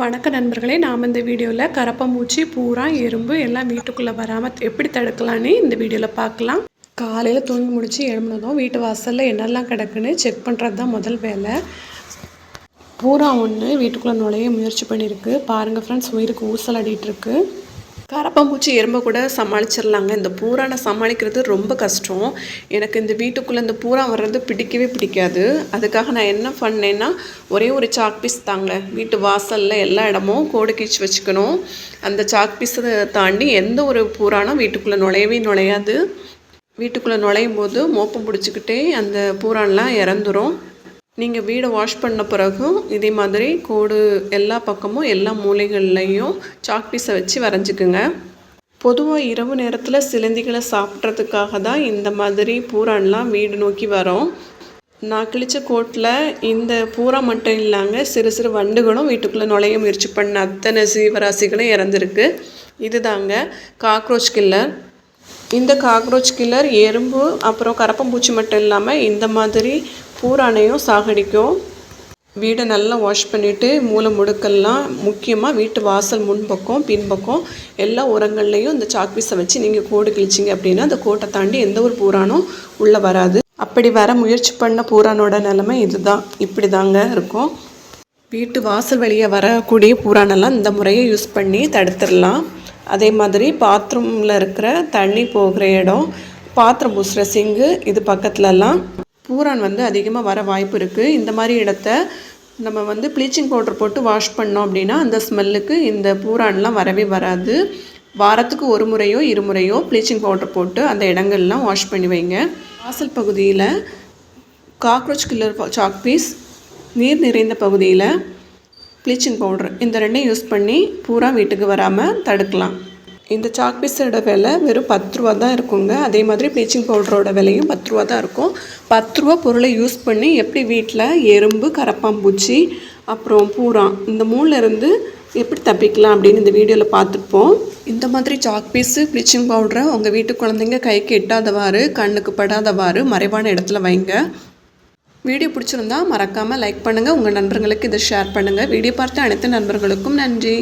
வணக்க நண்பர்களே நாம் இந்த வீடியோவில் கரப்பாம்பூச்சி பூரா எறும்பு எல்லாம் வீட்டுக்குள்ளே வராமல் எப்படி தடுக்கலான்னு இந்த வீடியோவில் பார்க்கலாம். காலையில் தூங்கி முடித்து எழும்புனதும் வீட்டு வாசலில் என்னெல்லாம் கிடக்குன்னு செக் பண்ணுறது தான் முதல் வேலை. பூரா ஒன்று வீட்டுக்குள்ளே நுழைய முயற்சி பண்ணியிருக்கு. பாருங்கள் ஃப்ரெண்ட்ஸ் உயிருக்கு ஊசல் அடிட்டு கரப்பாம்பூச்சி எறும்பை கூட சமாளிச்சிடலாங்க இந்த பூரானை சமாளிக்கிறது ரொம்ப கஷ்டம். எனக்கு இந்த வீட்டுக்குள்ளே இந்த பூரா வர்றது பிடிக்கவே பிடிக்காது. அதுக்காக நான் என்ன பண்ணேன்னா ஒரே ஒரு சாக் பீஸ் தாங்க. வீட்டு வாசலில் எல்லா இடமும் கோடு கீச்சு வச்சுக்கணும். அந்த சாக் பீஸை தாண்டி எந்த ஒரு பூரானும் வீட்டுக்குள்ளே நுழையவே நுழையாது. வீட்டுக்குள்ளே நுழையும் போது மோப்பம் பிடிச்சிக்கிட்டே அந்த பூரான்லாம் இறந்துரும். நீங்கள் வீடை வாஷ் பண்ண பிறகும் இதே மாதிரி கோடு எல்லா பக்கமும் எல்லா மூலைகள்லையும் சாக் பீஸை வச்சு வரைஞ்சிக்குங்க. பொதுவாக இரவு நேரத்தில் சிலந்திகளை சாப்பிட்றதுக்காக தான் இந்த மாதிரி பூரான்லாம் வீடு நோக்கி வரும். நான் கிழிச்ச கோட்டில் இந்த பூரா மட்டும் இல்லாங்க சிறு சிறு வண்டுகளும் வீட்டுக்குள்ளே நுழைய முயற்சி பண்ண அத்தனை சீவராசிகளும் இறந்துருக்கு. இதுதாங்க காக்ரோச் கில்லர் இந்த காக்ரோச் கில்லர் எறும்பு அப்புறம் கரப்பம்பூச்சி மட்டும் இல்லாமல் இந்த மாதிரி பூரானையும் சாகடிக்கும். வீடை நல்லா வாஷ் பண்ணிவிட்டு மூளை முடுக்கெல்லாம் முக்கியமாக வீட்டு வாசல் முன்பக்கம் பின்பக்கம் எல்லா உரங்கள்லையும் இந்த சாக்பீஸை வச்சு நீங்கள் கோடு கிழிச்சிங்க அப்படின்னா அந்த கோட்டை தாண்டி எந்த ஒரு பூரானும் உள்ளே வராது. அப்படி வர முயற்சி பண்ண பூரானோட நிலைமை இதுதான். இப்படி தாங்க இருக்கும். வீட்டு வாசல் வழியே வரக்கூடிய பூரானெல்லாம் இந்த முறையை யூஸ் பண்ணி தடுத்துடலாம். அதே மாதிரி பாத்ரூமில் இருக்கிற தண்ணி போகிற இடம் பாத்திரம் பூசுகிற சிங்கு இது பக்கத்துலலாம் பூரான் வந்து அதிகமாக வர வாய்ப்பு இருக்குது இந்த மாதிரி இடத்த நம்ம வந்து ப்ளீச்சிங் பவுடர் போட்டு வாஷ் பண்ணோம் அப்படின்னா அந்த ஸ்மெல்லுக்கு இந்த பூரான்லாம் வரவே வராது. வாரத்துக்கு ஒரு முறையோ இருமுறையோ ப்ளீச்சிங் பவுடர் போட்டு அந்த இடங்கள்லாம் வாஷ் பண்ணி வைங்க. வாசல் பகுதியில் காக்ரோச் கில்லர் சாக் பீஸ் நீர் நிறைந்த பகுதியில் ப்ளீச்சிங் பவுடர் இந்த ரெண்டையும் யூஸ் பண்ணி பூரா வீட்டுக்கு வராமல் தடுக்கலாம். இந்த சாக் பீஸோட விலை வெறும் பத்து ரூபா தான் இருக்குங்க. அதே மாதிரி ப்ளீச்சிங் பவுடரோட விலையும் பத்து ரூபா தான் இருக்கும். பத்து ரூபா பொருளை யூஸ் பண்ணி எப்படி வீட்டில் எறும்பு கரப்பாம்பூச்சி அப்புறம் பூரா இந்த மூணுலேருந்து எப்படி தப்பிக்கலாம் அப்படின்னு இந்த வீடியோவில் பார்த்துப்போம் இந்த மாதிரி சாக் பீஸு ப்ளீச்சிங் பவுடரை உங்கள் வீட்டு குழந்தைங்க கைக்கு எட்டாதவாறு கண்ணுக்கு படாதவாறு மறைவான இடத்துல வைங்க. வீடியோ பிடிச்சிருந்தா மறக்காமல் லைக் பண்ணுங்கள் உங்கள் நண்பர்களுக்கு இதை ஷேர் பண்ணுங்கள் வீடியோ பார்த்த அனைத்து நண்பர்களுக்கும் நன்றி.